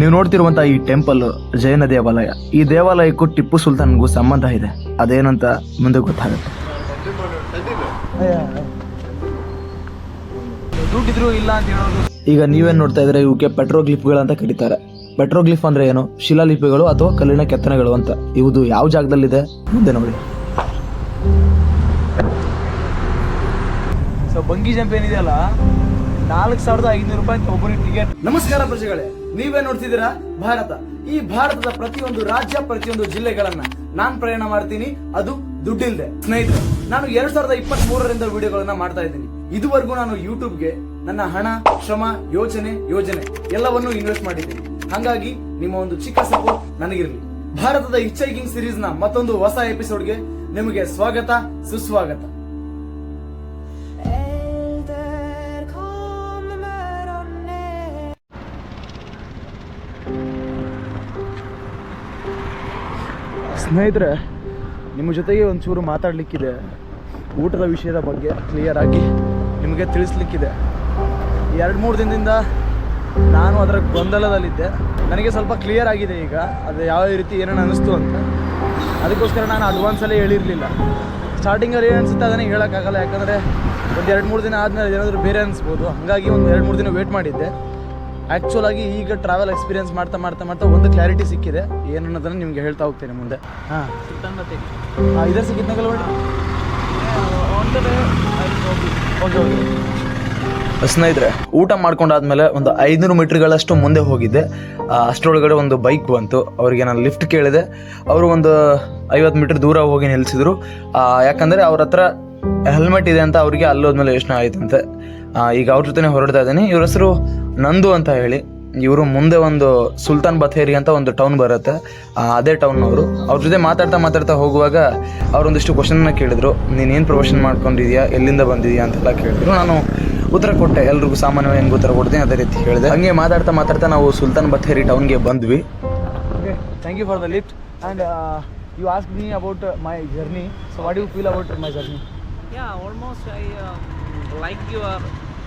ನೀವು ನೋಡ್ತಿರುವಂತ ಈ ಟೆಂಪಲ್ ಜೈನ ದೇವಾಲಯ. ಈ ದೇವಾಲಯಕ್ಕೂ ಟಿಪ್ಪು ಸುಲ್ತಾನ್ಗೂ ಸಂಬಂಧ ಇದೆ. ಅದೇನಂತ ಮುಂದೆ ಗೊತ್ತಾಗುತ್ತೆ. ದುಡ್ಡಿದ್ರು ಇಲ್ಲ ಅಂತ ಹೇಳೋದು. ಈಗ ನೀವೇನ್ ನೋಡ್ತಾ ಇದ್ರೆ ಇವಕ್ಕೆ ಪೆಟ್ರೋಗ್ಲಿಫ್ಗಳು ಅಂತ ಕರೀತಾರೆ. ಪೆಟ್ರೋಗ್ಲಿಫ್ ಅಂದ್ರೆ ಏನು? ಶಿಲಾಲಿಪಿಗಳು ಅಥವಾ ಕಲ್ಲಿನ ಕೆತ್ತನೆಗಳು ಅಂತ. ಇವುದು ಯಾವ ಜಾಗದಲ್ಲಿದೆ? ಮುಂದೆ ನೋಡಿ. ಸೊ ಬಂಗಿ ಜಂಪ್ ಏನಿದೆಯಲ್ಲ ನಾಲ್ಕು ಸಾವಿರದ ಐನೂರು ರೂಪಾಯಿ ಒಬ್ಬರಿಗೆ ಟಿಕೆಟ್ ನಮಸ್ಕಾರ ಪ್ರಜೆಗಳೇ. ನೀವೇ ನೋಡ್ತಿದ್ದೀರಾ? ಭಾರತ. ಈ ಭಾರತದ ಪ್ರತಿಯೊಂದು ರಾಜ್ಯ, ಪ್ರತಿಯೊಂದು ಜಿಲ್ಲೆಗಳನ್ನ ನಾನ್ ಪ್ರಯಾಣ ಮಾಡ್ತೀನಿ. ಅದು ದುಡ್ಡಿಲ್ಲದೆ ಸ್ನೇಹಿತರೆ, ನಾನು ಎರಡ್ ಸಾವಿರದ ಇಪ್ಪತ್ತ್ ಮೂರರಿಂದ ವಿಡಿಯೋಗಳನ್ನ ಮಾಡ್ತಾ ಇದ್ದೀನಿ. ಇದುವರೆಗೂ ನಾನು ಯೂಟ್ಯೂಬ್ಗೆ ನನ್ನ ಹಣ, ಶ್ರಮ ಯೋಜನೆ ಯೋಜನೆ ಎಲ್ಲವನ್ನೂ ಇನ್ವೆಸ್ಟ್ ಮಾಡಿದ್ದೀನಿ. ಹಾಗಾಗಿ ನಿಮ್ಮ ಒಂದು ಚಿಕ್ಕ ಸಪೋರ್ಟ್ ನನಗಿರಲಿ. ಭಾರತದ ಹಿಚ್ಚೈಕಿಂಗ್ ಸೀರೀಸ್ನ ಮತ್ತೊಂದು ಹೊಸ ಎಪಿಸೋಡ್ಗೆ ನಿಮಗೆ ಸ್ವಾಗತ, ಸುಸ್ವಾಗತ. ಸ್ನೇಹಿತರೆ, ನಿಮ್ಮ ಜೊತೆಗೆ ಒಂಚೂರು ಮಾತಾಡಲಿಕ್ಕಿದೆ. ಊಟದ ವಿಷಯದ ಬಗ್ಗೆ ಕ್ಲಿಯರ್ ಆಗಿ ನಿಮಗೆ ತಿಳಿಸ್ಲಿಕ್ಕಿದೆ. ಎರಡು ಮೂರು ದಿನದಿಂದ ನಾನು ಅದರ ಗೊಂದಲದಲ್ಲಿದ್ದೆ. ನನಗೆ ಸ್ವಲ್ಪ ಕ್ಲಿಯರ್ ಆಗಿದೆ ಈಗ, ಅದು ಯಾವ ರೀತಿ ಏನೇನು ಅನ್ನಿಸ್ತು ಅಂತ. ಅದಕ್ಕೋಸ್ಕರ ನಾನು ಅಡ್ವಾನ್ಸಲ್ಲೇ ಹೇಳಿರಲಿಲ್ಲ. ಸ್ಟಾರ್ಟಿಂಗಲ್ಲಿ ಏನು ಅನಿಸುತ್ತೆ ಅದನ್ನೇ ಹೇಳೋಕ್ಕಾಗಲ್ಲ, ಯಾಕಂದರೆ ಒಂದು ಎರಡು ಮೂರು ದಿನ ಆದಮೇಲೆ ಏನಾದರೂ ಬೇರೆ ಅನಿಸ್ಬೋದು. ಹಾಗಾಗಿ ಒಂದು ಎರಡು ಮೂರು ದಿನ ವೇಟ್ ಮಾಡಿದ್ದೆ. ಆ್ಯಕ್ಚುಲ್ ಆಗಿ ಈಗ ಟ್ರಾವೆಲ್ ಎಕ್ಸ್ಪೀರಿಯನ್ಸ್ ಮಾಡ್ತಾ ಮಾಡ್ತಾ ಮಾಡ್ತಾ ಒಂದು ಕ್ಲಾರಿಟಿ ಸಿಕ್ಕಿದೆ. ಏನು ಅನ್ನೋದನ್ನು ನಿಮಗೆ ಹೇಳ್ತಾ ಹೋಗ್ತೇನೆ ಮುಂದೆ. ಹಾಂ. ಇದರ ಓಕೆ ಓಕೆ ಸ್ನೇಹಿತರೆ, ಊಟ ಮಾಡ್ಕೊಂಡಾದ್ಮೇಲೆ ಒಂದು ಐನೂರು ಮೀಟ್ರ್ಗಳಷ್ಟು ಮುಂದೆ ಹೋಗಿದ್ದೆ. ಅಷ್ಟರೊಳಗಡೆ ಒಂದು ಬೈಕ್ ಬಂತು. ಅವರಿಗೆ ನಾನು ಲಿಫ್ಟ್ ಕೇಳಿದೆ. ಅವರು ಒಂದು ಐವತ್ತು ಮೀಟರ್ ದೂರ ಹೋಗಿ ನಿಲ್ಲಿಸಿದ್ರು ಯಾಕಂದರೆ ಅವ್ರ ಹತ್ರ ಹೆಲ್ಮೆಟ್ ಇದೆ ಅಂತ ಅವರಿಗೆ ಅಲ್ಲೋದ್ಮೇಲೆ ಯೋಚನೆ ಆಯ್ತಂತೆ. ಈಗ ಅವ್ರ ಜೊತೆ ಹೊರಡ್ತಾ ಇದ್ದೀನಿ. ಇವ್ರ ಹೆಸರು ನಂದು ಅಂತ ಹೇಳಿ. ಇವರು ಮುಂದೆ ಒಂದು ಸುಲ್ತಾನ್ ಬಥೇರಿ ಅಂತ ಒಂದು ಟೌನ್ ಬರುತ್ತೆ. ಅದೇ ಅದೇ ಟೌನ್ನವರು ಅವ್ರ. ಜೊತೆ ಮಾತಾಡ್ತಾ ಮಾತಾಡ್ತಾ ಹೋಗುವಾಗ ಅವರೊಂದಿಷ್ಟು ಕ್ವಶನ್ನ ಕೇಳಿದ್ರು. ನೀನೇನು ಪ್ರೊಫೆಷನ್ ಮಾಡ್ಕೊಂಡಿದ್ಯಾ? ಎಲ್ಲಿಂದ ಬಂದಿದ್ಯಾ ಅಂತೆಲ್ಲ ಕೇಳಿದ್ರು. ನಾನು ಉತ್ತರ ಕೊಟ್ಟೆ. ಎಲ್ರಿಗೂ ಸಾಮಾನ್ಯವಾಗಿ ಹೆಂಗೆ ಉತ್ತರ ಕೊಡ್ತೀನಿ ಅದೇ ರೀತಿ ಹೇಳಿದೆ. ಹಂಗೆ ಮಾತಾಡ್ತಾ ಮಾತಾಡ್ತಾ ನಾವು ಸುಲ್ತಾನ್ ಬಥೇರಿ ಟೌನ್ಗೆ ಬಂದ್ವಿ. Okay thank you for the lift and you ask me about my journey so what you feel about my journey yeah almost I like your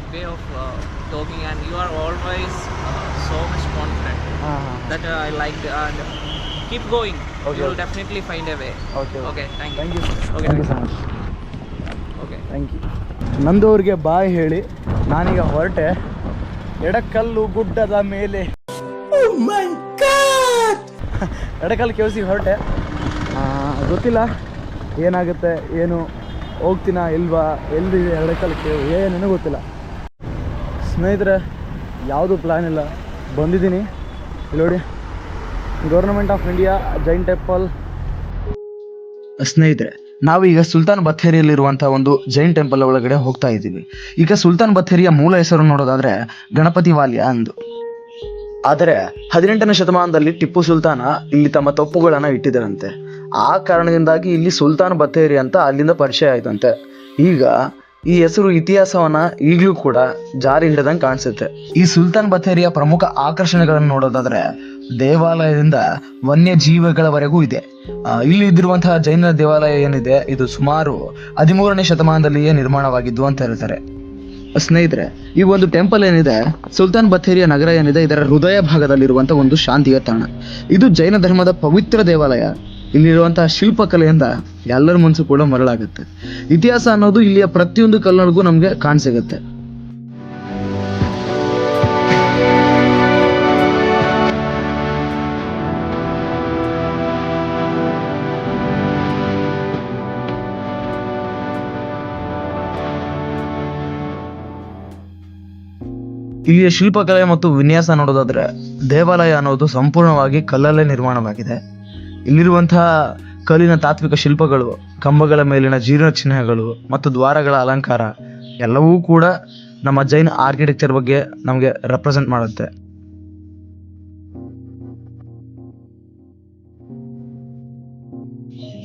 way of uh, talking, and you are always uh, so much confident. uh-huh. That uh, I like the, and keep going. Okay. You will definitely find a way. Okay. Okay, thank you. Thank you Okay, thank you so much Okay. Thank you ನಂದು ಅವ್ರಿಗೆ ಬಾಯ್ ಹೇಳಿ ನಾನೀಗ ಹೊರಟೆ ಎಡಕಲ್ಲು ಗುಡ್ಡದ ಮೇಲೆ ಎಡಕಲ್ಲು ಕೇಳಿಸಿ ಹೊರಟೆ ಆ, ಗೊತ್ತಿಲ್ಲ ಏನಾಗುತ್ತೆ ಏನು ಹೋಗ್ತೀನಾ ಇಲ್ವಾ ಎಲ್ಲಿ ಎಡಕಲ್ಲು ಕೇಳಿ ಏನೇನೂ ಗೊತ್ತಿಲ್ಲ ಸ್ನೇಹಿತರೆ, ಯಾವುದು ಪ್ಲ್ಯಾನ್ ಇಲ್ಲ. ಬಂದಿದ್ದೀನಿ. ನೋಡಿ government of India Jain temple ಸ್ನೇಹಿತರೆ, ನಾವು ಈಗ ಸುಲ್ತಾನ್ ಬಥೇರಿಯಲ್ಲಿರುವಂತಹ ಒಂದು ಜೈನ್ ಟೆಂಪಲ್ ಒಳಗಡೆ ಹೋಗ್ತಾ ಇದ್ದೀವಿ. ಈಗ ಸುಲ್ತಾನ್ ಬಥೇರಿಯ ಮೂಲ ಹೆಸರು ನೋಡೋದಾದ್ರೆ ಗಣಪತಿ ವಾಲ್ಯ ಅಂದು. ಆದರೆ, ಹದಿನೆಂಟನೇ ಶತಮಾನದಲ್ಲಿ ಟಿಪ್ಪು ಸುಲ್ತಾನ ಇಲ್ಲಿ ತಮ್ಮ ತಪ್ಪುಗಳನ್ನು ಇಟ್ಟಿದ್ದರಂತೆ. ಆ ಕಾರಣದಿಂದಾಗಿ ಇಲ್ಲಿ ಸುಲ್ತಾನ್ ಬಥೇರಿ ಅಂತ ಅಲ್ಲಿಂದ ಪರಿಚಯ ಆಯ್ತಂತೆ. ಈಗ ಈ ಹೆಸರು ಇತಿಹಾಸವನ್ನ ಈಗಲೂ ಕೂಡ ಜಾರಿ ಹಿಡಿದಂಗೆ ಕಾಣಿಸುತ್ತೆ. ಈ ಸುಲ್ತಾನ್ ಬಥೇರಿಯ ಪ್ರಮುಖ ಆಕರ್ಷಣೆಗಳನ್ನು ನೋಡೋದಾದ್ರೆ ದೇವಾಲಯದಿಂದ ವನ್ಯಜೀವಿಗಳವರೆಗೂ ಇದೆ. ಇಲ್ಲಿ ಇದ್ದಿರುವಂತಹ ಜೈನ ದೇವಾಲಯ ಏನಿದೆ, ಇದು ಸುಮಾರು ಹದಿಮೂರನೇ ಶತಮಾನದಲ್ಲಿಯೇ ನಿರ್ಮಾಣವಾಗಿದ್ದು ಅಂತ ಹೇಳ್ತಾರೆ. ಸ್ನೇಹಿತರೆ, ಈ ಒಂದು ಟೆಂಪಲ್ ಏನಿದೆ, ಸುಲ್ತಾನ್ ಬಥೇರಿಯ ನಗರ ಏನಿದೆ, ಇದರ ಹೃದಯ ಭಾಗದಲ್ಲಿರುವಂತಹ ಒಂದು ಶಾಂತಿಯ ತಾಣ. ಇದು ಜೈನ ಧರ್ಮದ ಪವಿತ್ರ ದೇವಾಲಯ. ಇಲ್ಲಿರುವಂತಹ ಶಿಲ್ಪಕಲೆಯಿಂದ ಎಲ್ಲರ ಮನಸ್ಸು ಕೂಡ ಮರಳಾಗುತ್ತೆ. ಇತಿಹಾಸ ಅನ್ನೋದು ಇಲ್ಲಿಯ ಪ್ರತಿಯೊಂದು ಕಲ್ಲರ್ಗೂ ನಮಗೆ ಕಾಣಸಿಗುತ್ತೆ. ಇಲ್ಲಿಯ ಶಿಲ್ಪಕಲೆ ಮತ್ತು ವಿನ್ಯಾಸ ನೋಡೋದಾದ್ರೆ ದೇವಾಲಯ ಅನ್ನೋದು ಸಂಪೂರ್ಣವಾಗಿ ಕಲ್ಲಲ್ಲೇ ನಿರ್ಮಾಣವಾಗಿದೆ. ಇಲ್ಲಿರುವಂತಹ ಕಲ್ಲಿನ ತಾತ್ವಿಕ ಶಿಲ್ಪಗಳು, ಕಂಬಗಳ ಮೇಲಿನ ಜೀರ್ಣ ಚಿಹ್ನೆಗಳು ಮತ್ತು ದ್ವಾರಗಳ ಅಲಂಕಾರ, ಎಲ್ಲವೂ ಕೂಡ ನಮ್ಮ ಜೈನ ಆರ್ಕಿಟೆಕ್ಚರ್ ಬಗ್ಗೆ ನಮಗೆ ರೆಪ್ರೆಸೆಂಟ್ ಮಾಡುತ್ತೆ.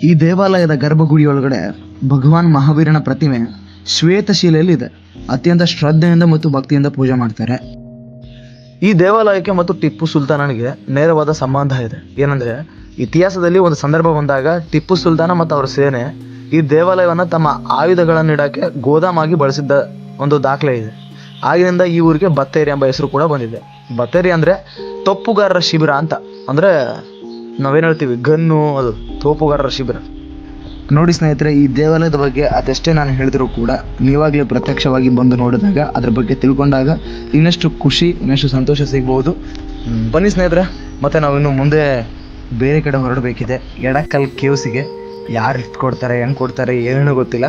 ಈ ದೇವಾಲಯದ ಗರ್ಭಗುಡಿಯೊಳಗಡೆ ಭಗವಾನ್ ಮಹಾವೀರನ ಪ್ರತಿಮೆ ಶ್ವೇತಶಿಲೆಯಲ್ಲಿ ಇದೆ ಅತ್ಯಂತ ಶ್ರದ್ಧೆಯಿಂದ ಮತ್ತು ಭಕ್ತಿಯಿಂದ ಪೂಜೆ ಮಾಡ್ತಾರೆ. ಈ ದೇವಾಲಯಕ್ಕೆ ಮತ್ತು ಟಿಪ್ಪು ಸುಲ್ತಾನನಿಗೆ ನೇರವಾದ ಸಂಬಂಧ ಇದೆ. ಏನಂದ್ರೆ ಇತಿಹಾಸದಲ್ಲಿ ಒಂದು ಸಂದರ್ಭ ಬಂದಾಗ ಟಿಪ್ಪು ಸುಲ್ತಾನ ಮತ್ತು ಅವರ ಸೇನೆ ಈ ದೇವಾಲಯವನ್ನು ತಮ್ಮ ಆಯುಧಗಳನ್ನು ಇಡಕ್ಕೆ ಗೋದಾಮಾಗಿ ಬಳಸಿದ್ದ ಒಂದು ದಾಖಲೆ ಇದೆ. ಆಗಿನಿಂದ ಈ ಊರಿಗೆ ಬತ್ತೇರಿ ಎಂಬ ಹೆಸರು ಕೂಡ ಬಂದಿದೆ. ಬತ್ತೇರಿ ಅಂದರೆ ತಪ್ಪುಗಾರರ ಶಿಬಿರ ಅಂತ. ಅಂದರೆ ನಾವೇನು ಹೇಳ್ತೀವಿ? ಗನ್ನು, ಅದು ತೋಪುಗಾರರ ಶಿಬಿರ. ನೋಡಿ ಸ್ನೇಹಿತರೆ, ಈ ದೇವಾಲಯದ ಬಗ್ಗೆ ಅದೆಷ್ಟೇ ನಾನು ಹೇಳಿದ್ರು ಕೂಡ ನೀವಾಗಲೇ ಪ್ರತ್ಯಕ್ಷವಾಗಿ ಬಂದು ನೋಡಿದಾಗ ಅದ್ರ ಬಗ್ಗೆ ತಿಳ್ಕೊಂಡಾಗ ಇನ್ನಷ್ಟು ಖುಷಿ, ಇನ್ನಷ್ಟು ಸಂತೋಷ ಸಿಗ್ಬೋದು. ಬನ್ನಿ ಸ್ನೇಹಿತರೆ, ಮತ್ತು ನಾವು ಇನ್ನು ಮುಂದೆ ಬೇರೆ ಕಡೆ ಹೊರಡಬೇಕಿದೆ. ಎಡಕಲ್ ಕೇವ್ಸಿಗೆ ಯಾರು ಲಿಫ್ಟ್ ಕೊಡ್ತಾರೆ, ಹೆಂಗೆ ಕೊಡ್ತಾರೆ ಏನೂ ಗೊತ್ತಿಲ್ಲ.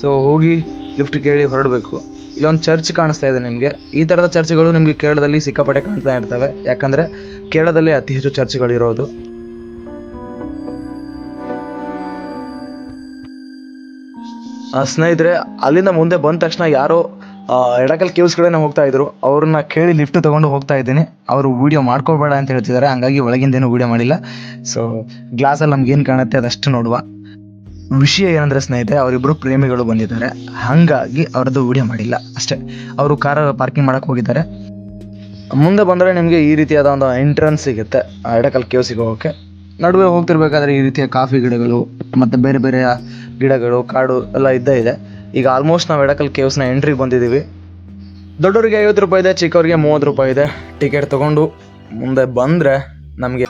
ಸೊ ಹೋಗಿ ಲಿಫ್ಟ್ ಕೇಳಿ ಹೊರಡಬೇಕು. ಇಲ್ಲೊಂದು ಚರ್ಚ್ ಕಾಣಿಸ್ತಾ ಇದೆ ನಿಮಗೆ. ಈ ಥರದ ಚರ್ಚ್ಗಳು ನಿಮಗೆ ಕೇರಳದಲ್ಲಿ ಸಿಕ್ಕಾಪಟ್ಟೆ ಕಾಣ್ತಾ ಇರ್ತವೆ. ಯಾಕಂದರೆ ಕೇರಳದಲ್ಲಿ ಅತಿ ಹೆಚ್ಚು ಚರ್ಚ್ಗಳಿರೋದು ಸ್ನೇಹಿತರೆ, ಅಲ್ಲಿಂದ ಮುಂದೆ ಬಂದ ತಕ್ಷಣ ಯಾರೋ ಎಡಕಲ್ ಕೇವ್ಸ್ ಕಡೆನೇ ಹೋಗ್ತಾ ಇದ್ರು. ಅವ್ರನ್ನ ಕೇಳಿ ಲಿಫ್ಟ್ ತಗೊಂಡು ಹೋಗ್ತಾ ಇದ್ದೀನಿ. ಅವರು ವಿಡಿಯೋ ಮಾಡ್ಕೋಬೇಡ ಅಂತ ಹೇಳ್ತಿದ್ದಾರೆ. ಹಂಗಾಗಿ ಒಳಗಿಂದೇನು ವಿಡಿಯೋ ಮಾಡಿಲ್ಲ. ಸೊ ಗ್ಲಾಸಲ್ಲಿ ನಮ್ಗೆ ಏನು ಕಾಣುತ್ತೆ ಅದಷ್ಟು ನೋಡುವ. ವಿಷಯ ಏನಂದ್ರೆ ಸ್ನೇಹಿತರೆ ಅವರಿಬ್ಬರು ಪ್ರೇಮಿಗಳು ಬಂದಿದ್ದಾರೆ. ಹಾಗಾಗಿ ಅವ್ರದ್ದು ವಿಡಿಯೋ ಮಾಡಿಲ್ಲ. ಅಷ್ಟೇ. ಅವರು ಕಾರ ಪಾರ್ಕಿಂಗ್ ಮಾಡಕ್ಕೆ ಹೋಗಿದ್ದಾರೆ. ಮುಂದೆ ಬಂದರೆ ನಿಮಗೆ ಈ ರೀತಿಯಾದ ಒಂದು ಎಂಟ್ರೆನ್ಸ್ ಸಿಗುತ್ತೆ ಎಡಕಲ್ ಕೇವ್ಸಿಗೆ ಹೋಗೋಕ್ಕೆ ನಡುವೆ ಹೋಗ್ತಿರ್ಬೇಕಾದ್ರೆ ಈ ರೀತಿಯ ಕಾಫಿ ಗಿಡಗಳು, ಮತ್ತು ಬೇರೆ ಬೇರೆ ಗಿಡಗಳು, ಕಾಡು ಎಲ್ಲ ಇದ್ದೇ ಇದೆ. ಈಗ ಆಲ್ಮೋಸ್ಟ್ ನಾವು ಎಡಕಲ್ ಕೇವ್ಸ್ನ ಎಂಟ್ರಿಗೆ ಬಂದಿದ್ದೀವಿ. ದೊಡ್ಡವರಿಗೆ ಐವತ್ತು ರೂಪಾಯಿ ಇದೆ, ಚಿಕ್ಕವರಿಗೆ ಮೂವತ್ತು ರೂಪಾಯಿ ಇದೆ. ಟಿಕೆಟ್ ತೊಗೊಂಡು ಮುಂದೆ ಬಂದರೆ ನಮಗೆ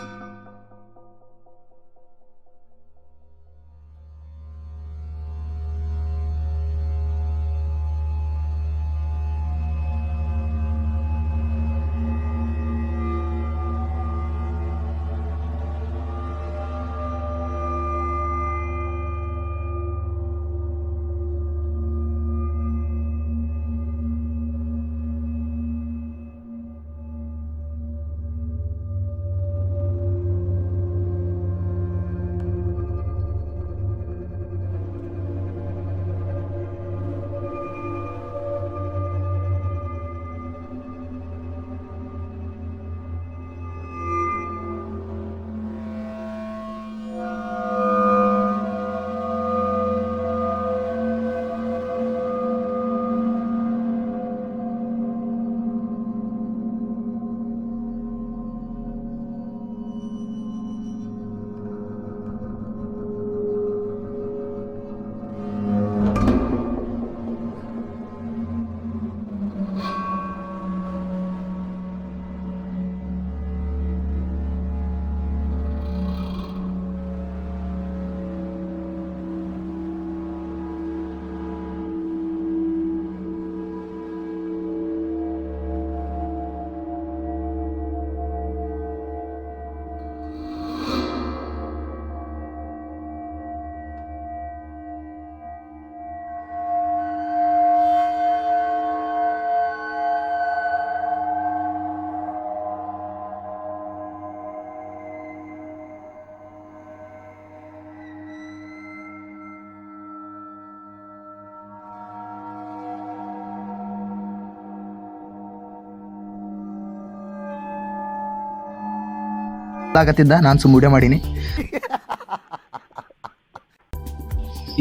ಆಗತ್ತಿದ್ದ ನಾನು ಸುಮ್ಮ ವಿಡಿಯೋ ಮಾಡೀನಿ.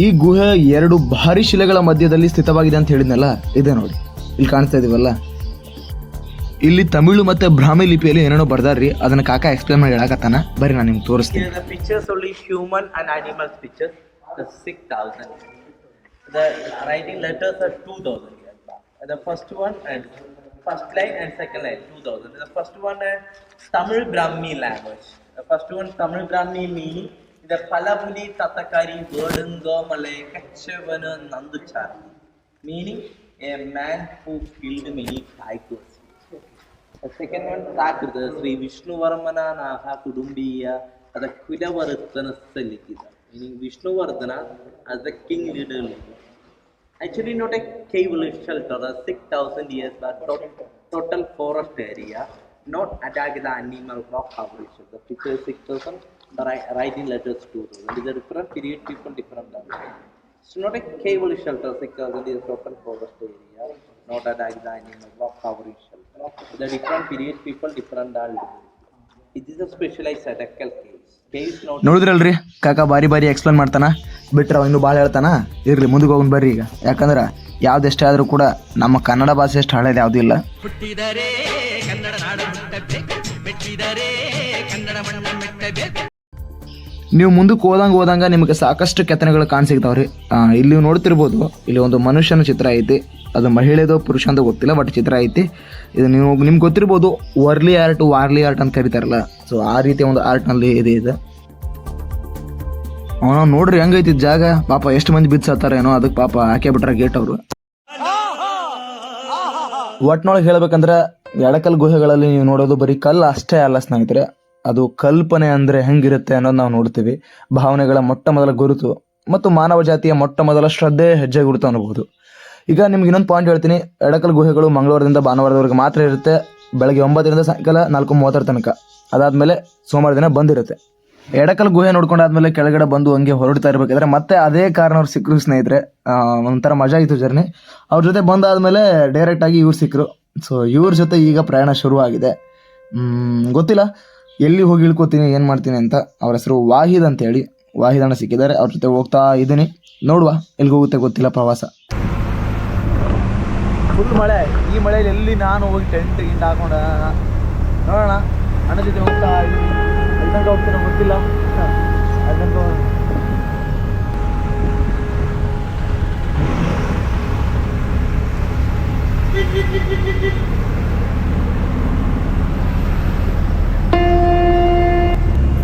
ಈ ಗುಹೆ ಎರಡು ಭಾರಿ ಶಿಲೆಗಳ ಮಧ್ಯದಲ್ಲಿ ಸ್ಥಿತವಾಗಿದೆ ಅಂತ ಹೇಳಿದ್ನಲ್ಲ? ಇದೆ ನೋಡಿ. ಇಲ್ಲಿ ಕಾಣಿಸ್ತಾ ಇದೀವಲ್ಲ? ಇಲ್ಲಿ ತಮಿಳು ಮತ್ತೆ ಬ್ರಾಹ್ಮಿ ಲಿಪಿಯಲ್ಲಿ ಏನೇನೋ ಬರ್ದಾರ್ರಿ. ಅದನ್ನ ಕಾಕ ಎಕ್ಸ್ಪ್ಲೇನ್ ಮಾಡಿ ಹೇಳಾಕತ್ತಾನ. ಬರೀ ನಾನು ನಿಮ್ಗೆ ತೋರಿಸ್ತೀನಿ. The pictures only human and animals pictures. The six thousand. The writing letters are two thousand. The first first line and second line 2000 the first one uh, tamil brahmi language the first one tamil brahmi meaning the palabuli tatakari godungomalay kachavana nanduchar meaning a man who killed many tigers the second one താകൃത ശ്രീ വിഷ്ണുവർമ്മനാനാഹ കുടുംബീയ അത കുലവർത്തന സ്ഥലിക്കുക meaning Vishnuvardhana as the king leader actually not a cave shelter a 6000 years but total, total forest area not attack the animal rock coverage the picture 6000 the ri- writing letters 2000 it is a different period people different language. It's not a cave shelter 6000 years total forest area not attack the animal rock coverage shelter the different period people different living. it is a specialized caves not ನೋಡಿದ್ರಲ್ರಿ ಕಾಕ ಬಾರಿ ಬಾರಿ explain ಮಾಡ್ತಾನ ಬಿಟ್ರೆ ಅವ ಇನ್ನೂ ಭಾಳ ಹೇಳ್ತಾನ ಇರಲಿ ಮುಂದೆ ಹೋಗಿ ಬರ್ರಿ ಈಗ. ಯಾಕಂದ್ರೆ ಯಾವ್ದು ಎಷ್ಟೇ ಆದರೂ ಕೂಡ ನಮ್ಮ ಕನ್ನಡ ಭಾಷೆ ಎಷ್ಟು ಹಳೇದು ಯಾವುದೂ ಇಲ್ಲ. ನೀವು ಮುಂದಕ್ಕೆ ಹೋದಂಗೆ ಹೋದಂಗೆ ನಿಮಗೆ ಸಾಕಷ್ಟು ಕೆತ್ತನೆಗಳು ಕಾಣಿಸಿಗ್ತಾವ್ರಿ ಇಲ್ಲಿ ನೀವು ನೋಡ್ತಿರ್ಬೋದು ಇಲ್ಲಿ ಒಂದು ಮನುಷ್ಯನ ಚಿತ್ರ ಐತಿ ಅದು ಮಹಿಳೆದೋ ಪುರುಷ ಅಂತ ಗೊತ್ತಿಲ್ಲ ಬಟ್ ಚಿತ್ರ ಐತಿ. ಇದು ನೀವು ನಿಮ್ಗೆ ಗೊತ್ತಿರ್ಬೋದು ವರ್ಲಿ ಆರ್ಟ್ ವಾರ್ಲಿ ಆರ್ಟ್ ಅಂತ ಕರೀತಾರಲ್ಲ. ಸೊ ಆ ರೀತಿಯ ಒಂದು ಆರ್ಟ್ನಲ್ಲಿ ಇದೆ ಇದು. ಅವನ ನೋಡ್ರಿ ಹೆಂಗೈತಿ ಜಾಗ. ಪಾಪ ಎಷ್ಟು ಮಂದಿ ಬಿದ್ಸತ್ತಾರ ಏನೋ ಅದಕ್ಕೆ ಪಾಪ ಹಾಕೇ ಬಿಟ್ರ ಗೇಟ್ ಅವರು. ಒಟ್ನೊಳಗೆ ಹೇಳ್ಬೇಕಂದ್ರೆ ಎಡಕಲ್ ಗುಹೆಗಳಲ್ಲಿ ನೀವು ನೋಡೋದು ಬರೀ ಕಲ್ಲು ಅಷ್ಟೇ ಅಲ್ಲ ಸ್ನೇಹಿತರೆ. ಅದು ಕಲ್ಪನೆ ಅಂದ್ರೆ ಹೆಂಗಿರುತ್ತೆ ಅನ್ನೋದು ನಾವು ನೋಡ್ತೀವಿ. ಭಾವನೆಗಳ ಮೊಟ್ಟ ಮೊದಲ ಗುರುತು ಮತ್ತು ಮಾನವ ಜಾತಿಯ ಮೊಟ್ಟ ಮೊದಲ ಶ್ರದ್ಧೆ ಹೆಜ್ಜೆ ಗುರುತು ಅನ್ಬೋದು. ಈಗ ನಿಮ್ಗೆ ಇನ್ನೊಂದು ಪಾಯಿಂಟ್ ಹೇಳ್ತೀನಿ. ಎಡಕಲ್ ಗುಹೆಗಳು ಮಂಗಳವಾರದಿಂದ ಭಾನುವಾರದವರೆಗೆ ಮಾತ್ರ ಇರುತ್ತೆ. ಬೆಳಗ್ಗೆ ಒಂಬತ್ತರಿಂದ ಸಾಯಂಕಾಲ ನಾಲ್ಕು ಮೂವತ್ತರ ತನಕ. ಅದಾದ್ಮೇಲೆ ಸೋಮವಾರ ದಿನ ಬಂದಿರುತ್ತೆ. ಎಡಕಲ್ ಗುಹೆ ನೋಡ್ಕೊಂಡಾದ್ಮೇಲೆ ಕೆಳಗಡೆ ಬಂದು ಹಂಗೆ ಹೊರಡ್ತಾ ಇರ್ಬೇಕಾದ್ರೆ ಮತ್ತೆ ಅದೇ ಕಾರಣವ್ರು ಸಿಕ್ಕರು ಸ್ನೇಹಿತರೆ. ಒಂಥರ ಮಜಾ ಇತ್ತು ಜರ್ನಿ ಅವ್ರ ಜೊತೆ ಬಂದಾದ್ಮೇಲೆ ಡೈರೆಕ್ಟ್ ಆಗಿ ಇವ್ರು ಸಿಕ್ಕರು ಸೊ ಇವ್ರ ಜೊತೆ ಈಗ ಪ್ರಯಾಣ ಶುರುವಾಗಿದೆ. ಗೊತ್ತಿಲ್ಲ. ಎಲ್ಲಿ ಹೋಗಿ ಇಳ್ಕೊತೀನಿ, ಏನು ಮಾಡ್ತೀನಿ ಅಂತ ಅವ್ರ ಹೆಸರು ವಾಹಿದ್ ಅಂತ ಹೇಳಿ ವಾಹಿದ್ ಅಣ್ಣ ಸಿಕ್ಕಿದ್ದಾರೆ. ಅವ್ರ ಜೊತೆ ಹೋಗ್ತಾ ಇದ್ದೀನಿ. ನೋಡುವ ಎಲ್ಲಿ ಹೋಗುತ್ತೆ ಗೊತ್ತಿಲ್ಲ ಪ್ರವಾಸ. ಫುಲ್ ಮಳೆ. ಈ ಮಳೆಯಲ್ಲಿ ಎಲ್ಲಿ ನಾನು ಹೋಗಿ ಟೆಂಟ್ ಗಿಂಟ್ ಹಾಕೊಂಡ. ನೋಡೋಣ. ಅಣ್ಣ ಜೊತೆ ಹೋಗ್ತಾ ಇದ್ದೀನಿ ಹೋಗ್ತೀನಿ ಗೊತ್ತಿಲ್ಲ ಅಲ್ಲಿಂದ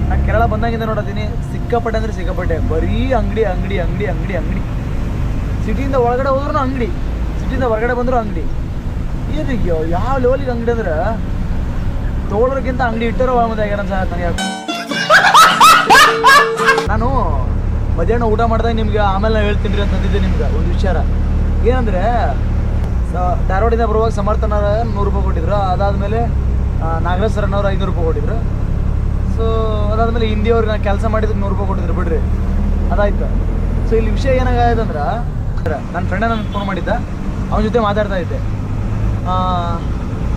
ನಾನು ಕೇರಳ ಬಂದಾಗಿಂದ ನೋಡತ್ತೀನಿ, ಸಿಕ್ಕಾಪಟ್ಟೆ ಅಂದ್ರೆ ಸಿಕ್ಕಾಪಟ್ಟೆ. ಬರೀ ಅಂಗಡಿ ಅಂಗಡಿ ಅಂಗಡಿ ಅಂಗಡಿ ಅಂಗಡಿ. ಸಿಟಿಯಿಂದ ಒಳಗಡೆ ಹೋದ್ರೂ ಅಂಗಡಿ, ಸಿಟಿಯಿಂದ ಹೊರಗಡೆ ಬಂದ್ರು ಅಂಗಡಿ. ಏನು ಯಾವ ಲೆವೆಲಿಗೆ ಅಂಗಡಿ ಅಂದ್ರೆ? ತೋಳೋರ್ಗಿಂತ ಅಂಗಡಿ ಇಟ್ಟರೋ ಆಗ್ಯಾರ ಅಂತ ನನಗೆ. ನಾನು ಮಧ್ಯಾಹ್ನ ಊಟ ಮಾಡಿದಾಗ ನಿಮ್ಗೆ ಆಮೇಲೆ ನಾನು ಹೇಳ್ತೀನಿ ರೀ ಅಂತ ಅಂದಿದ್ದೆ ನಿಮ್ಗೆ, ಒಂದು ವಿಚಾರ. ಏನಂದ್ರೆ, ಸ- ಬರುವಾಗ ಸಮರ್ಥನವ್ರ ನೂರು ರೂಪಾಯಿ ಕೊಟ್ಟಿದ್ರು. ಅದಾದಮೇಲೆ ನಾಗರಾಜ್ ಅನ್ನೋರು ಐನೂರು ರೂಪಾಯಿ ಕೊಟ್ಟಿದ್ರು. ಸೊ ಅದಾದ್ಮೇಲೆ ಹಿಂದಿಯವ್ರಿಗೆ ನಾನು ಕೆಲಸ ಮಾಡಿದ್ರೆ ನೂರು ರೂಪಾಯಿ ಕೊಟ್ಟಿದ್ರು, ಬಿಡ್ರಿ. ಅದಾಯ್ತು. ಸೊ ಇಲ್ಲಿ ವಿಷಯ ಏನಾಗಾಯ್ತಂದ್ರೆ ನನ್ನ ಫ್ರೆಂಡ ನನಗೆ ಫೋನ್ ಮಾಡಿದ್ದ. ಅವನ ಜೊತೆ ಮಾತಾಡ್ತಾ ಇದ್ದೆ.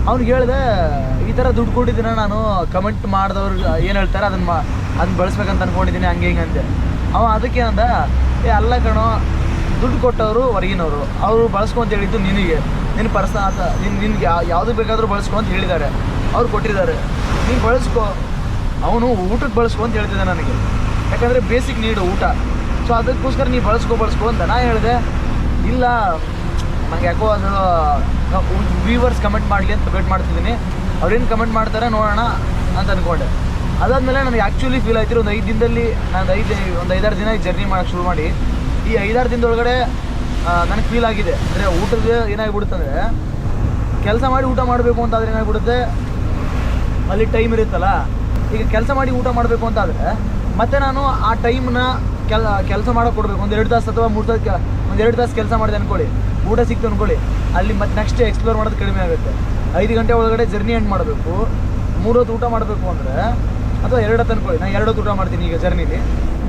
ಅವ್ನಿಗೆ ಹೇಳಿದೆ, ಈ ಥರ ದುಡ್ಡು ಕೊಟ್ಟಿದ್ದೀನ ನಾನು? ಕಮೆಂಟ್ ಮಾಡಿದವ್ರು ಏನು ಹೇಳ್ತಾರೆ? ಅದನ್ನು ಮಾ ಅದನ್ನ ಬಳಸ್ಬೇಕಂತ ಅಂದ್ಕೊಂಡಿದ್ದೀನಿ ಹಂಗೆ ಹಿಂಗೆ ಅಂದೆ. ಅವ ಅದಕ್ಕೆ ಅಂದ, ಏ, ಅಲ್ಲ ಕಣೋ, ದುಡ್ಡು ಕೊಟ್ಟವರು ಹೊರಗಿನವರು. ಅವರು ಬಳಸ್ಕೊಂತ ಹೇಳಿದ್ದು ನಿನಗೆ. ನಿನ್ನ ಪರ್ಸ, ಆತ, ನಿನ್, ನಿನ್ಗೆ ಯಾವುದು ಬೇಕಾದರೂ ಬಳಸ್ಕೊ ಅಂತ ಹೇಳಿದ್ದಾರೆ. ಅವ್ರು ಕೊಟ್ಟಿದ್ದಾರೆ. ನೀನು ಬಳಸ್ಕೊ. ಅವನು ಊಟಕ್ಕೆ ಬಳಸ್ಕೊ ಅಂತ ಹೇಳ್ತಿದ್ದೆ ನನಗೆ. ಯಾಕಂದರೆ ಬೇಸಿಕ್ ನೀಡು ಊಟ. ಸೊ ಅದಕ್ಕೋಸ್ಕರ ನೀ ಬಳಸ್ಕೊ ಬಳಸ್ಕೊ ಅಂತ ನಾನು ಹೇಳಿದೆ, ಇಲ್ಲ ನಂಗೆ ಯಾಕೋ ಅದು ವ್ಯೂವರ್ಸ್ ಕಮೆಂಟ್ ಮಾಡಲಿ ಅಂತ ವೇಟ್ ಮಾಡ್ತಿದ್ದೀನಿ. ಅವ್ರೇನು ಕಮೆಂಟ್ ಮಾಡ್ತಾರೆ ನೋಡೋಣ ಅಂತ ಅಂದ್ಕೊಂಡೆ ಅದಾದಮೇಲೆ ನನಗೆ ಆ್ಯಕ್ಚುಲಿ ಫೀಲ್ ಆಯ್ತಿರೋ ಒಂದು ಐದು ದಿನದಲ್ಲಿ, ನಾನು ಐದು, ಒಂದು ಐದಾರು ದಿನ ಜರ್ನಿ ಮಾಡೋಕ್ಕೆ ಶುರು ಮಾಡಿ. ಈ ಐದಾರು ದಿನದೊಳಗಡೆ ನನಗೆ ಫೀಲ್ ಆಗಿದೆ. ಅಂದರೆ ಊಟದ ಏನಾಗ್ಬಿಡುತ್ತೆ ಅಂದರೆ, ಕೆಲಸ ಮಾಡಿ ಊಟ ಮಾಡಬೇಕು ಅಂತಾದರೆ ಏನಾಗ್ಬಿಡುತ್ತೆ? ಅಲ್ಲಿ ಟೈಮ್ ಇರುತ್ತಲ್ಲ. ಈಗ ಕೆಲಸ ಮಾಡಿ ಊಟ ಮಾಡಬೇಕು ಅಂತ ಆದರೆ ಮತ್ತೆ ನಾನು ಆ ಟೈಮ್ನ ಕೆಲ, ಕೆಲಸ ಮಾಡೋಕೆ ಕೊಡಬೇಕು. ಒಂದು ಎರಡು ತಾಸು ಅಥವಾ ಮೂರು ತಾಸು ಒಂದು ಎರಡು ತಾಸು ಕೆಲಸ ಮಾಡಿದೆ ಅನ್ಕೊಳ್ಳಿ. ಊಟ ಸಿಕ್ತು ಅನ್ಕೊಳ್ಳಿ. ಅಲ್ಲಿ ಮತ್ತೆ ನೆಕ್ಸ್ಟ್ ಎಕ್ಸ್ಪ್ಲೋರ್ ಮಾಡೋದು ಕಡಿಮೆ ಆಗುತ್ತೆ. ಐದು ಗಂಟೆ ಒಳಗಡೆ ಜರ್ನಿ ಎಂಡ್ ಮಾಡಬೇಕು. ಮೂರೊತ್ತು ಊಟ ಮಾಡಬೇಕು ಅಂದರೆ, ಅಥವಾ ಎರಡು ಹೊತ್ತು ಅನ್ಕೊಳ್ಳಿ. ನಾನು ಎರಡು ಹೊತ್ತು ಊಟ ಮಾಡ್ತೀನಿ ಈಗ ಜರ್ನಿಲಿ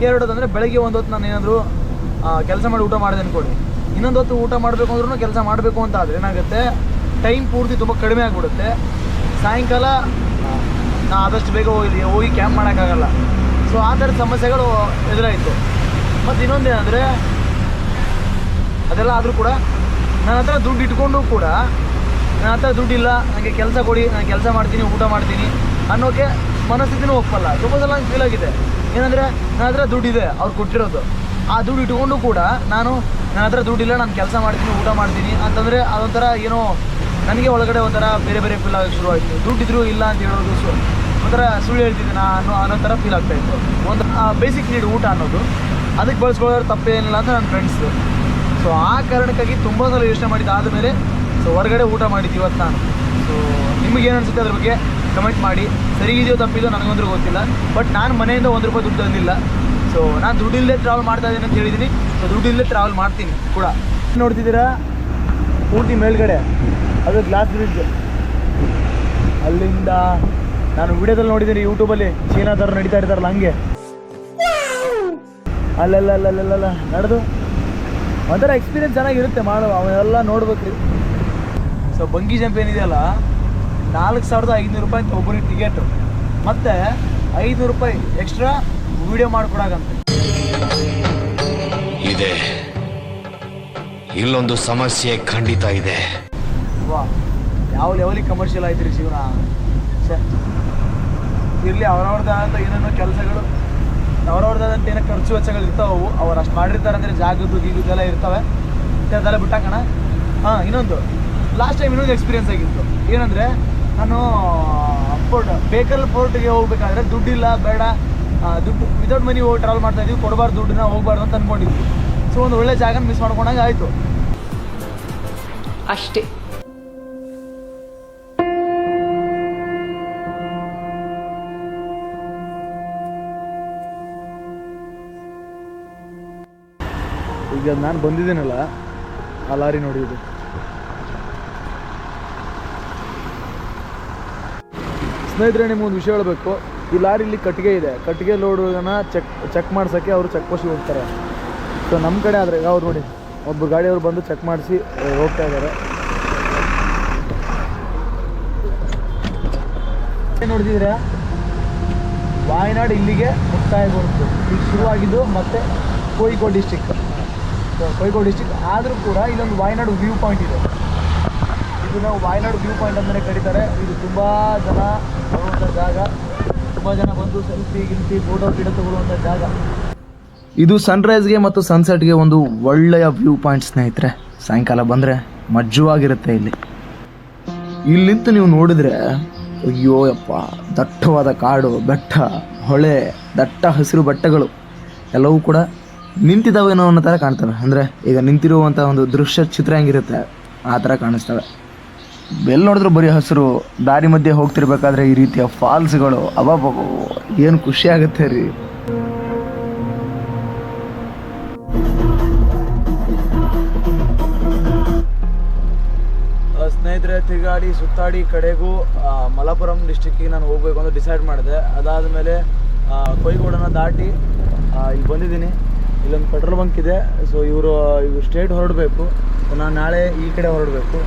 ಎರಡು ಹೊತ್ತು ಅಂದರೆ ಬೆಳಗ್ಗೆ ಒಂದು ಹೊತ್ತು ನಾನು ಏನಾದರೂ ಕೆಲಸ ಮಾಡಿ ಊಟ ಮಾಡಿದೆ ಅನ್ಕೊಳ್ಳಿ. ಇನ್ನೊಂದು ಹೊತ್ತು ಊಟ ಮಾಡಬೇಕು ಅಂದ್ರೂ ಕೆಲಸ ಮಾಡಬೇಕು ಅಂತ ಆದರೆ ಏನಾಗುತ್ತೆ ಟೈಮ್ ಪೂರ್ತಿ ತುಂಬ ಕಡಿಮೆ ಆಗಿಬಿಡುತ್ತೆ. ಸಾಯಂಕಾಲ, ನಾ ಆದಷ್ಟು ಬೇಗ ಹೋಗಿ ಹೋಗಿ ಕ್ಯಾಂಪ್ ಮಾಡೋಕ್ಕಾಗಲ್ಲ. ಸೊ ಆ ಥರದ ಸಮಸ್ಯೆಗಳು ಎದುರಾಯಿತು. ಮತ್ತು ಇನ್ನೊಂದು ಏನಂದರೆ ಅದೆಲ್ಲ ಆದರೂ ಕೂಡ ನನ್ನ ಹತ್ರ ದುಡ್ಡು ಇಟ್ಕೊಂಡು ಕೂಡ ನನ್ನ ಹತ್ರ ದುಡ್ಡಿಲ್ಲ ನನಗೆ ಕೆಲಸ ಕೊಡಿ, ನಾನು ಕೆಲಸ ಮಾಡ್ತೀನಿ, ಊಟ ಮಾಡ್ತೀನಿ ಅನ್ನೋಕ್ಕೆ ಮನಸ್ಥಿತಿನೂ ಒಪ್ಪಲ್ಲ. ತುಂಬ ಸಲ ಫೀಲ್ ಆಗಿದೆ. ಏನಂದರೆ ನನ್ನ ಹತ್ರ ದುಡ್ಡಿದೆ, ಅವ್ರು ಕೊಟ್ಟಿರೋದು. ಆ ದುಡ್ಡು ಇಟ್ಕೊಂಡು ಕೂಡ ನಾನು ನನ್ನ ಹತ್ರ ದುಡ್ಡಿಲ್ಲ, ನಾನು ಕೆಲಸ ಮಾಡ್ತೀನಿ, ಊಟ ಮಾಡ್ತೀನಿ ಅಂತಂದರೆ ಅದೊಂಥರ ಏನೋ ನನಗೆ ಒಳಗಡೆ ಒಂಥರ ಬೇರೆ ಬೇರೆ ಫೀಲ್ ಆಗೋಕ್ಕೆ ಶುರುವಾಯಿತು ದುಡ್ಡಿದ್ರು ಇಲ್ಲ ಅಂತ ಹೇಳೋದು ಸೊ ಒಂಥರ ಸುಳ್ಳು ಹೇಳ್ತಿದ್ದೀನಿ ಅನ್ನೋ ಅನ್ನೋ ಥರ ಫೀಲ್ ಆಗ್ತಾಯಿತ್ತು ಒಂದು ಬೇಸಿಕ್ ನೀಡ್ ಊಟ ಅನ್ನೋದು. ಅದಕ್ಕೆ ಬಳಸ್ಕೊಳ್ಳೋರು ತಪ್ಪೇನಿಲ್ಲ ಅಂತ ನನ್ನ ಫ್ರೆಂಡ್ಸು ಸೊ ಆ ಕಾರಣಕ್ಕಾಗಿ ತುಂಬ ಸಲ ಯೋಚನೆ ಮಾಡಿದ್ದು ಆದಮೇಲೆ ಸೊ ಹೊರಗಡೆ ಊಟ ಮಾಡಿದ್ದು ಇವತ್ತು ನಾನು. ಸೊ ನಿಮಗೇನು ಅನಿಸುತ್ತೆ ಅದ್ರ ಬಗ್ಗೆ ಕಮೆಂಟ್ ಮಾಡಿ. ಸರಿ ಇದೆಯೋ ತಪ್ಪಿದೋ ನನಗಂದ್ರೂ ಗೊತ್ತಿಲ್ಲ. ಬಟ್ ನಾನು ಮನೆಯಿಂದ ಒಂದು ರೂಪಾಯಿ ದುಡ್ಡು ತಂದಿಲ್ಲ. ಸೊ ನಾನು ದುಡ್ಡಿಲ್ಲದೆ ಟ್ರಾವೆಲ್ ಮಾಡ್ತಾ ಇದ್ದೀನಿ ಅಂತ ಹೇಳಿದ್ದೀನಿ ಸೊ ದುಡ್ಡಿಲ್ಲದೆ ಟ್ರಾವೆಲ್ ಮಾಡ್ತೀನಿ ಕೂಡ. ನೋಡ್ತಿದ್ದೀರಾ? ಪೂರ್ತಿ ಮೇಲ್ಗಡೆ. ಅದು ಗ್ಲಾಸ್ ಬ್ರಿಡ್ಜ್ ಅಲ್ಲಿಂದ ನಾನು ವಿಡಿಯೋದಲ್ಲಿ ನೋಡಿದ್ದೀನಿ ಯೂಟ್ಯೂಬಲ್ಲಿ ಚೀನಾದವ್ರು ನಡೀತಾ ಇರ್ತಾರಲ್ಲ ಹಂಗೆ. ಅಲ್ಲಲ್ಲ ಅಲ್ಲಲ್ಲ ನಡೆದು. ಒಂಥರ ಎಕ್ಸ್ಪೀರಿಯನ್ಸ್ ಚೆನ್ನಾಗಿರುತ್ತೆ ಮಾಡೋ ಅವನ್ನೆಲ್ಲ ನೋಡ್ಬೇಕ್ರಿ ಸೊ ಬಂಗಿ ಜಂಪ್ ಏನಿದೆಯಲ್ಲ ನಾಲ್ಕು ಸಾವಿರದ ಐದುನೂರು ರೂಪಾಯಿ ಅಂತ ಒಬ್ಬರಿಗೆ ಟಿಕೆಟ್ ಮತ್ತು ಐದುನೂರು ರೂಪಾಯಿ ಎಕ್ಸ್ಟ್ರಾ ವಿಡಿಯೋ ಮಾಡ್ಕೊಡಕಂತ. ಇದೆ. ಇಲ್ಲೊಂದು ಸಮಸ್ಯೆ ಖಂಡಿತ ಇದೆ. ವಾ ಯಾವ ಲೆವೆಲಿಗೆ ಕಮರ್ಷಿಯಲ್ ಆಯ್ತು ರೀ ಜೀವನ ಸರ್ ಇರಲಿ ಅವ್ರವ್ರದ್ದು ಏನೇನೋ ಕೆಲಸಗಳು. ಅವ್ರವ್ರದಂತ ಏನೋ ಖರ್ಚು ವೆಚ್ಚಗಳು ಇರ್ತಾವೆ ಅವು, ಅವ್ರು ಅಷ್ಟು ಮಾಡಿರ್ತಾರೆ ಅಂದರೆ ಜಾಗದ್ದು ಗೀಗದ್ದೆಲ್ಲ ಇರ್ತವೆ. ಅದೆಲ್ಲ ಬಿಟ್ಟಾಕಣ ಹಾಂ, ಇನ್ನೊಂದು. ಲಾಸ್ಟ್ ಟೈಮ್ ಇನ್ನೊಂದು ಎಕ್ಸ್ಪೀರಿಯನ್ಸ್ ಆಗಿತ್ತು. ಏನಂದರೆ, ನಾನು ಫೋರ್ಟ್ ಬೇಕಲ್ ಫೋರ್ಟ್ಗೆ ಹೋಗ್ಬೇಕಾದ್ರೆ ದುಡ್ಡಿಲ್ಲ, ಬೇಡ. ದುಡ್ಡು ವಿತೌಟ್ ಮನಿ ಹೋಗಿ ಟ್ರಾವೆಲ್ ಮಾಡ್ತಾ ಇದ್ದೀವಿ ಕೊಡಬಾರ್ದು ದುಡ್ಡನ್ನ, ಹೋಗ್ಬಾರ್ದು ಅಂತ ಅಂದ್ಕೊಂಡಿದ್ವಿ ಸೊ ಒಂದು ಒಳ್ಳೆ ಜಾಗನ ಮಿಸ್ ಮಾಡ್ಕೊಂಡಾಗ ಆಯಿತು. ಅಷ್ಟೇ. ಈಗ ನಾನು ಬಂದಿದ್ದೀನಲ್ಲ, ಆ ಲಾರಿ ನೋಡಿ ಇದು. ಸ್ನೇಹಿತರೆ ನಿಮ್ಗೊಂದು ವಿಷಯ ಹೇಳಬೇಕು. ಈ ಲಾರಿಲಿ ಕಟ್ಟಿಗೆ ಇದೆ. ಕಟ್ಟಿಗೆ ಲೋಡನ್ನ ಚೆಕ್ ಚೆಕ್ ಮಾಡ್ಸೋಕ್ಕೆ ಅವರು ಚೆಕ್ ಪೋಸ್ಟ್ಗೆ ಹೋಗ್ತಾರೆ. ಸೊ ನಮ್ಮ ಕಡೆ ಆದರೆ ಅವ್ರು ನೋಡಿ ಒಬ್ಬರು ಗಾಡಿಯವರು ಬಂದು ಚೆಕ್ ಮಾಡಿಸಿ ಹೋಗ್ತಾ ಇದ್ದಾರೆ ನೋಡಿದ್ರೆ ವಾಯನಾಡ್ ಇಲ್ಲಿಗೆ ಮುಕ್ತಾಯ ಬರುತ್ತೆ ಈಗ ಶುರುವಾಗಿದ್ದು ಮತ್ತೆ ಕೋಯಿಕೋಡ್ ಡಿಸ್ಟಿಕ್ ಕೋಯಿಕೋಡ್ ಡಿಸ್ಟಿಕ್ ಆದರೂ ಕೂಡ ಇಲ್ಲೊಂದು ವಾಯ್ನಾಡು ವ್ಯೂ ಪಾಯಿಂಟ್ ಇದೆ. ಇದು ನಾವು ವಾಯನಾಡು ವ್ಯೂ ಪಾಯಿಂಟ್ ಅಂತಲೇ ಕರೀತಾರೆ. ಇದು ತುಂಬ ಜನ ಬರುವಂಥ ಜಾಗ. ತುಂಬ ಜನ ಬಂದು ಸೆಲ್ಫಿ ಗಿಲ್ಫಿ ಫೋಟೋ ಗಿಡ ತಗೊಳ್ಳುವಂಥ ಜಾಗ. ಇದು ಸನ್ರೈಸ್ಗೆ ಮತ್ತು ಸನ್ಸೆಟ್ಗೆ ಒಂದು ಒಳ್ಳೆಯ ವ್ಯೂ ಪಾಯಿಂಟ್ ಸ್ನೇಹಿತರೆ. ಸಾಯಂಕಾಲ ಬಂದರೆ ಮಜ್ಜುವಾಗಿರುತ್ತೆ ಇಲ್ಲಿ. ಇಲ್ಲಿಂತ ನೀವು ನೋಡಿದ್ರೆ, ಅಯ್ಯೋ ಯಪ್ಪ, ದಟ್ಟವಾದ ಕಾಡು, ಬೆಟ್ಟ, ಹೊಳೆ, ದಟ್ಟ ಹಸಿರು ಬೆಟ್ಟಗಳು. ಎಲ್ಲವೂ ಕೂಡ ನಿಂತಿದ್ದಾವೇನೋ ಅನ್ನೋ ಥರ ಕಾಣ್ತವೆ. ಅಂದರೆ ಈಗ ನಿಂತಿರುವಂಥ ಒಂದು ದೃಶ್ಯ ಚಿತ್ರ ಹೆಂಗಿರುತ್ತೆ, ಆ ಥರ ಕಾಣಿಸ್ತವೆ. ಎಲ್ಲಿ ನೋಡಿದ್ರು ಬರೀ ಹಸಿರು, ದಾರಿ ಮಧ್ಯೆ ಹೋಗ್ತಿರ್ಬೇಕಾದ್ರೆ ಈ ರೀತಿಯ ಫಾಲ್ಸ್ಗಳು ಅಬಾಬಾಬ ಏನು ಖುಷಿ ಆಗುತ್ತೆ ರೀ. ಸ್ನೇಹಿತರೆ, ತಿರುಗಾಡಿ, ಸುತ್ತಾಡಿ ಕಡೆಗೂ ಮಲಪುರಂ ಡಿಸ್ಟಿಕ್ಕಿಗೆ ನಾನು ಹೋಗಬೇಕು ಅಂತ ಡಿಸೈಡ್ ಮಾಡಿದೆ. ಅದಾದಮೇಲೆ ಕೊಯ್ಗೋಡನ ದಾಟಿ ಇಲ್ಲಿ ಬಂದಿದ್ದೀನಿ. ಇಲ್ಲೊಂದು ಪೆಟ್ರೋಲ್ ಬಂಕ್ ಇದೆ. ಸೊ ಇವರು ಇವರು ಸ್ಟೇಟ್ ಹೊರಡಬೇಕು. ನಾನು ನಾಳೆ ಈ ಕಡೆ ಹೊರಡಬೇಕು.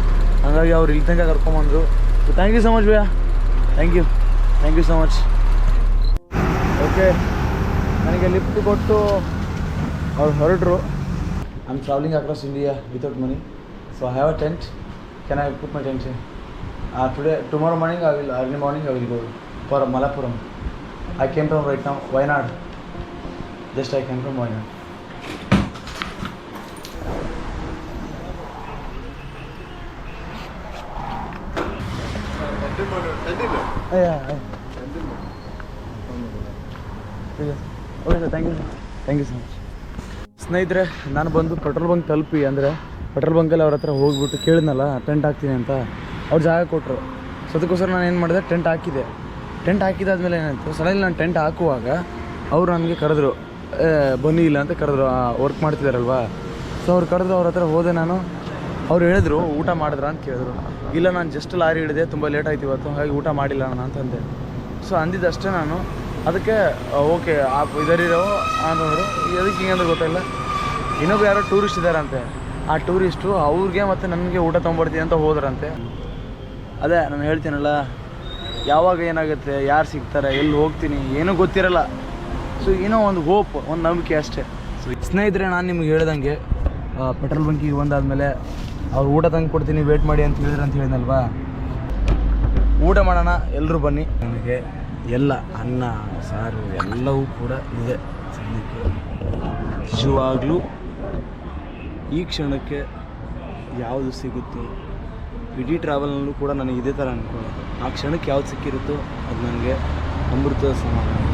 ಹಾಗಾಗಿ ಅವ್ರು ಇಲ್ಲಿ ತನಕ ಕರ್ಕೊಂಬಂದರು. So thank you so much bhaiya. Thank you thank you so much okay ನನಗೆ ಲಿಫ್ಟ್ ಕೊಟ್ಟು ಅವ್ರು ಹೊರಟರು. I am travelling across India without money so I have a tent can I put my tent today tomorrow morning I will early morning I will for Malappuram I Malappuram. From right ನಾವು Wayanad just I Just from came okay sir thank you thank you so much ಸ್ನೇಹಿತರೆ ನಾನು ಬಂದು petrol bunk ತಲುಪಿ ಅಂದರೆ petrol ಬಂಕಲ್ಲಿ ಅವ್ರ ಹತ್ರ ಹೋಗ್ಬಿಟ್ಟು ಕೇಳಿದ್ನಲ್ಲ tent ಹಾಕ್ತೀನಿ ಅಂತ. ಅವ್ರು ಜಾಗ ಕೊಟ್ಟರು ಸೊ ಅದಕ್ಕೋಸ್ಕರ ನಾನು ಏನು ಮಾಡಿದೆ ಟೆಂಟ್ ಹಾಕಿದೆ. ಟೆಂಟ್ ಹಾಕಿದಾದ್ಮೇಲೆ ಏನಾಯಿತು? ಸಡನ್ಲಿ ನಾನು ಟೆಂಟ್ ಹಾಕುವಾಗ ಅವರು ನನಗೆ ಕರೆದ್ರು "ಏ, ಬನ್ನಿ ಇಲ್ಲ ಅಂತ ಕರೆದ್ರು ವರ್ಕ್ ಮಾಡ್ತಿದ್ದಾರಲ್ವಾ ಸೊ ಅವ್ರು ಕರೆದ್ರು ಅವ್ರ ಹತ್ರ ಹೋದೆ ನಾನು. ಅವ್ರು ಹೇಳಿದ್ರು, ಊಟ ಮಾಡಿದ್ರ? ಅಂತ ಕೇಳಿದ್ರು. ಇಲ್ಲ, ನಾನು ಜಸ್ಟ್ ಲಾರಿ ಹಿಡಿದೆ, ತುಂಬ ಲೇಟ್ ಆಯ್ತು ಇವತ್ತು, ಹಾಗಾಗಿ ಊಟ ಮಾಡಿಲ್ಲ ನಾನು ಅಂತಂದೆ ಸೊ ಅಂದಿದ್ದಷ್ಟೇ ನಾನು. ಅದಕ್ಕೆ ಓಕೆ ಆ ಇದರಿರೋ ಅಂತಂದರು ಅದಕ್ಕೆ ಹಿಂಗೆ ಗೊತ್ತಿಲ್ಲ. ಇನ್ನೊಬ್ಬ ಯಾರೋ ಟೂರಿಸ್ಟ್ ಇದ್ದಾರಂತೆ. ಆ ಟೂರಿಸ್ಟು ಅವ್ರಿಗೆ ಮತ್ತು ನನಗೆ ಊಟ ತೊಗೊಂಬರ್ತೀನಿ ಅಂತ ಹೋದ್ರಂತೆ. ಅದೇ, ನಾನು ಹೇಳ್ತೀನಲ್ಲ, ಯಾವಾಗ ಏನಾಗುತ್ತೆ, ಯಾರು ಸಿಗ್ತಾರೆ, ಎಲ್ಲಿ ಹೋಗ್ತೀನಿ, ಏನೂ ಗೊತ್ತಿರಲ್ಲ. ಸೊ ಏನೋ ಒಂದು ಹೋಪ್ ಒಂದು ನಂಬಿಕೆ ಅಷ್ಟೇ. ಸೊ ಸ್ನೇಹಿತರೆ, ನಾನು ನಿಮ್ಗೆ ಹೇಳ್ದಂಗೆ ಪೆಟ್ರೋಲ್ ಬಂಕಿಗೆ ಬಂದಾದಮೇಲೆ ಅವ್ರು ಊಟ ತಂದು ಕೊಡ್ತೀನಿ ವೇಟ್ ಮಾಡಿ ಅಂತ ಹೇಳಿದ್ರು ಅಂತ ಹೇಳಿದ್ನಲ್ವಾ? ಊಟ ಮಾಡೋಣ ಎಲ್ಲರೂ ಬನ್ನಿ. ನನಗೆ ಎಲ್ಲ ಅನ್ನ, ಸಾರು ಎಲ್ಲವೂ ಕೂಡ ಇದೆ. ಸದ್ಯಕ್ಕೆ ನಿಜವಾಗ್ಲೂ ಈ ಕ್ಷಣಕ್ಕೆ ಯಾವುದು ಸಿಗುತ್ತೋ, ಇಡೀ ಟ್ರಾವೆಲ್ನಲ್ಲೂ ಕೂಡ ನನಗೆ ಇದೇ ಥರ ಅನ್ಕೊಳ್ಳೋದು ಆ ಕ್ಷಣಕ್ಕೆ ಯಾವ್ದು ಸಿಕ್ಕಿರುತ್ತೋ, ಅದು ನನಗೆ ಅಮೃತ ಸಮಾನ